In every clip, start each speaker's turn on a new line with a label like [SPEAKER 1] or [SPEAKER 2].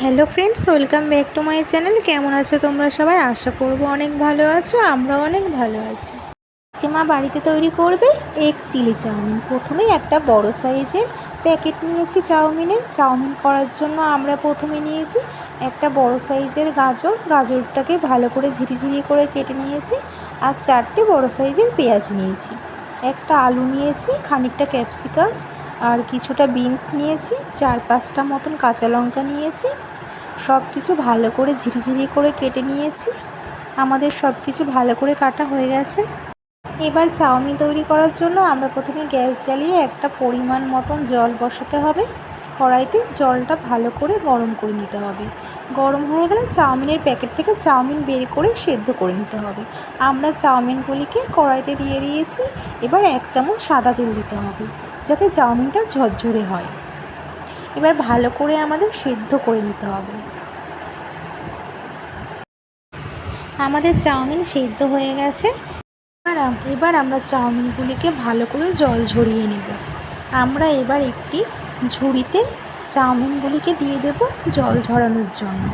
[SPEAKER 1] Hello friends, welcome back to my channel. কেমন আছো তোমরা সবাই? আশা করব অনেক ভালো আছো, আমরাও অনেক ভালো আছি। আজকে মা বাড়িতে তৈরি করবে এক চিলি চাউমিন। প্রথমেই একটা বড় সাইজের প্যাকেট নিয়েছি চাউমিনের। চাউমিন করার জন্য আমরা প্রথমে নিয়েছি একটা বড় সাইজের গাজর। গাজরটাকে ভালো করে ঝিরিঝিরি করে কেটে নিয়েছি আর চারটে বড় সাইজের পেঁয়াজ নিয়েছি। একটা আলু নিয়েছি, খানিকটা ক্যাপসিকাম আর কিছুটা বিনস নিয়েছি, চার পাঁচটা মতন কাঁচা লঙ্কা নিয়েছি সব কিছু ভালো করে ঝিরিঝিরি করে কেটে নিয়েছি। আমাদের সব কিছু ভালো করে কাটা হয়ে গেছে। এবার চাউমিন তৈরি করার জন্য আমরা প্রথমে গ্যাস জ্বালিয়ে একটা পরিমাণ মতন জল বসাতে হবে। কড়াইতে জলটা ভালো করে গরম করে নিতে হবে। গরম হয়ে গেলে চাউমিনের প্যাকেট থেকে চাউমিন বের করে সেদ্ধ করে নিতে হবে। আমরা চাউমিনগুলিকে কড়াইতে দিয়ে দিয়েছি। এবার এক চামচ সাদা তেল দিতে হবে। যাতে চাউমিনটা ঝরঝরে হয়। এবার ভালো করে আমাদের সেদ্ধ করে নিতে হবে। আমাদের চাউমিন সেদ্ধ হয়ে গেছে। আর এবার আমরা চাউমিনগুলিকে ভালো করে জল ঝরিয়ে নেব। আমরা এবার একটি ঝুড়িতে চাউমিনগুলিকে দিয়ে দেব জল ঝরানোর জন্য।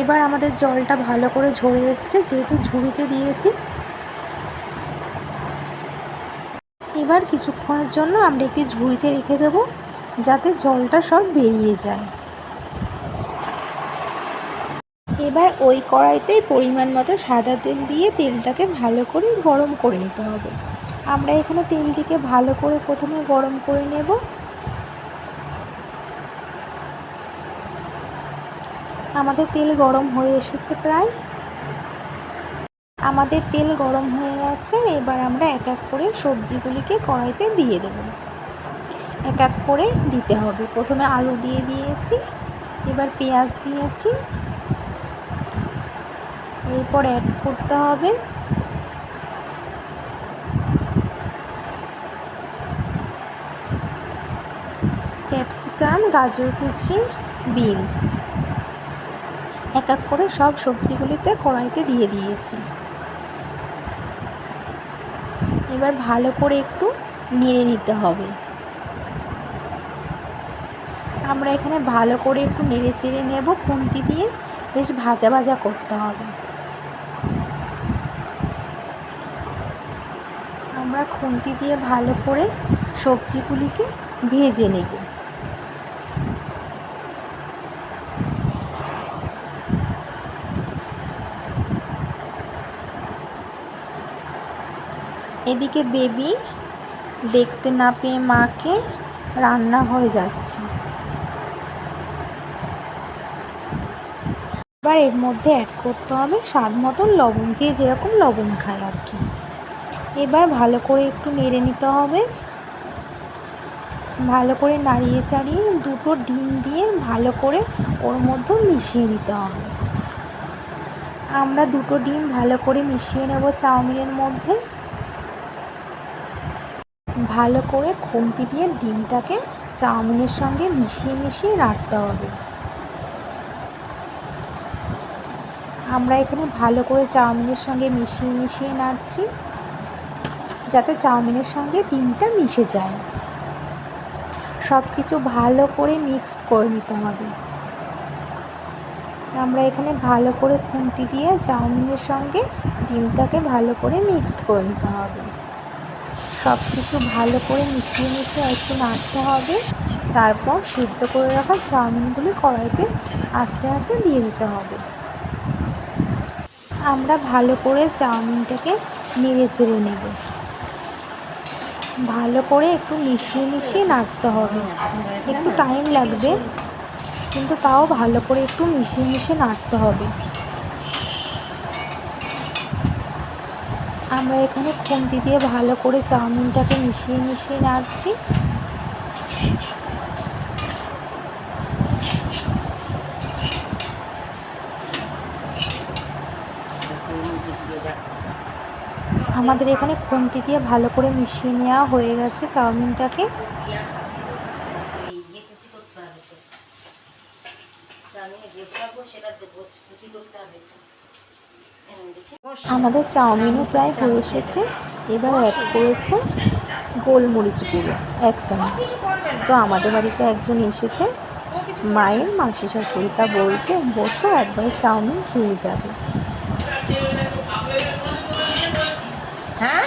[SPEAKER 1] এবার আমাদের জলটা ভালো করে ঝরে এসছে, যেহেতু ঝুড়িতে দিয়েছি। এবার কিছুক্ষণের জন্য আমরা একটি ঝুড়িতে রেখে দেব, যাতে জলটা সব বেরিয়ে যায়। এবার ওই কড়াইতেই পরিমাণ মতো সাদা তেল দিয়ে তেলটাকে ভালো করে গরম করে নিতে হবে। আমরা এখানে তেলটিকে ভালো করে প্রথমে গরম করে নেব। আমাদের তেল গরম হয়ে এসেছে প্রায়। আমাদের তেল গরম হয়ে গেছে, এবার আমরা এক এক করে সবজিগুলিকে কড়াইতে দিয়ে দেব। এক এক করে দিতে হবে। প্রথমে আলু দিয়ে দিয়েছি, এবার পেঁয়াজ দিয়েছি। এরপর অ্যাড করতে হবে ক্যাপসিকাম গাজর কুচি বিনস এক এক করে সব সবজিগুলিতে কড়াইতে দিয়ে দিয়েছি। এবার ভালো করে একটু নেড়ে নিতে হবে। আমরা এখানে ভালো করে একটু নেড়ে চেড়ে নেব, খুন্তি দিয়ে বেশ ভাজা ভাজা করতে হবে। আমরা খুন্তি দিয়ে ভালো করে সবজিগুলিকে ভেজে নেব। এদিকে বেবি দেখতে না পেয়ে মাকে রান্নাঘরে যাচ্ছে। এবার এর মধ্যে অ্যাড করতে হবে স্বাদ মতন লবণ, যে যেরকম লবণ খায় আর কি। এবার ভালো করে একটু নেড়ে নিতে হবে। ভালো করে নাড়িয়ে চাড়িয়ে দুটো ডিম দিয়ে ভালো করে ওর মধ্যে মিশিয়ে নিতে হবে। আমরা দুটো ডিম ভালো করে মিশিয়ে নেব চাউমিনের মধ্যে। ভালো করে খুন্তি দিয়ে ডিমটাকে চাউমিনের সঙ্গে মিশিয়ে মিশিয়ে রাখতে হবে। আমরা এখানে ভালো করে চাউমিনের সঙ্গে মিশিয়ে মিশিয়ে নাড়ছি, যাতে চাউমিনের সঙ্গে ডিমটা মিশে যায়। সব কিছু ভালো করে মিক্স করে নিতে হবে। আমরা এখানে ভালো করে খুন্তি দিয়ে চাউমিনের সঙ্গে ডিমটাকে ভালো করে মিক্সড করে নিতে হবে। সব কিছু ভালো করে মিশিয়ে মিশিয়ে একটু নাড়তে হবে। তারপর সিদ্ধ করে রাখা চাউমিনগুলি কড়াইতে আস্তে আস্তে দিয়ে দিতে হবে। আমরা ভালো করে চাউমিনটাকে নেড়ে চেড়ে নেব। ভালো করে একটু মিশিয়ে মিশিয়ে নাড়তে হবে। একটু টাইম লাগবে, কিন্তু তাও ভালো করে একটু মিশিয়ে মিশিয়ে নাড়তে হবে। আমরা এখানে খুন্তি দিয়ে ভালো করে চাউমিনটাকে মিশিয়ে মিশিয়ে নাড়ছি। আমাদের এখানে খুন্তি দিয়ে ভালো করে মিশিয়ে নেওয়া হয়ে গেছে চাউমিনটাকে। আমাদের চাউমিনও প্রায় হয়ে এসেছে। এবার অ্যাড করেছে গোলমরিচ গুঁড়ো এক চামচ। তো আমাদের বাড়িতে একজন এসেছে। মায়ের মাসি শাশুড়ি তা বলছে বসো একবারে চাউমিন খেয়ে যাবে।
[SPEAKER 2] হ্যাঁ?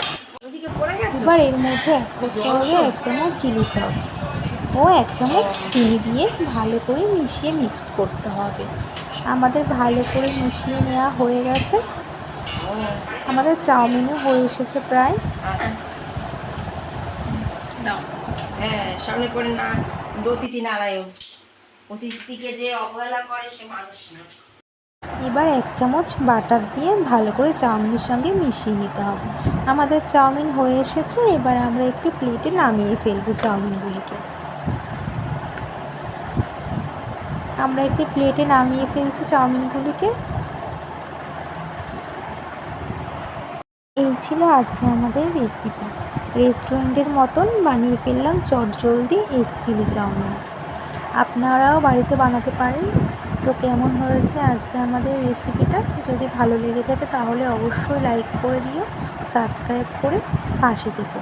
[SPEAKER 1] এবার এর মধ্যে এক করতে হবে এক চামচ চিলি সস ও এক চামচ চিনি দিয়ে ভালো করে মিশিয়ে মিক্সড করতে হবে। আমাদের ভালো করে মিশিয়ে নেওয়া হয়ে গেছে। আমাদের চাউমিনও হয়ে এসেছে প্রায়।
[SPEAKER 2] হ্যাঁ সামনে পড়ে না অতিথি নারায়ণ। অতিথিকে যে অবহেলা করে সে মানুষ না।
[SPEAKER 1] এবার এক চামচ বাটার দিয়ে ভালো করে চাউমিনের সঙ্গে মিশিয়ে নিতে হবে। আমাদের চাউমিন হয়ে এসেছে এবার আমরা একটি প্লেটে নামিয়ে ফেলব চাউমিনগুলিকে। আমরা একটি প্লেটে নামিয়ে ফেলছি চাউমিনগুলিকে। এই ছিল আজকে আমাদের রেসিপি রেস্টুরেন্টের মতন বানিয়ে ফেললাম চটজলদি এগ চিলি চাউমিন। আপনারাও বাড়িতে বানাতে পারেন। তো কেমন হয়েছে আজকে আমাদের রেসিপিটা যদি ভালো লেগে থাকে তাহলে অবশ্যই লাইক করে দিও সাবস্ক্রাইব করে পাশে থেকো।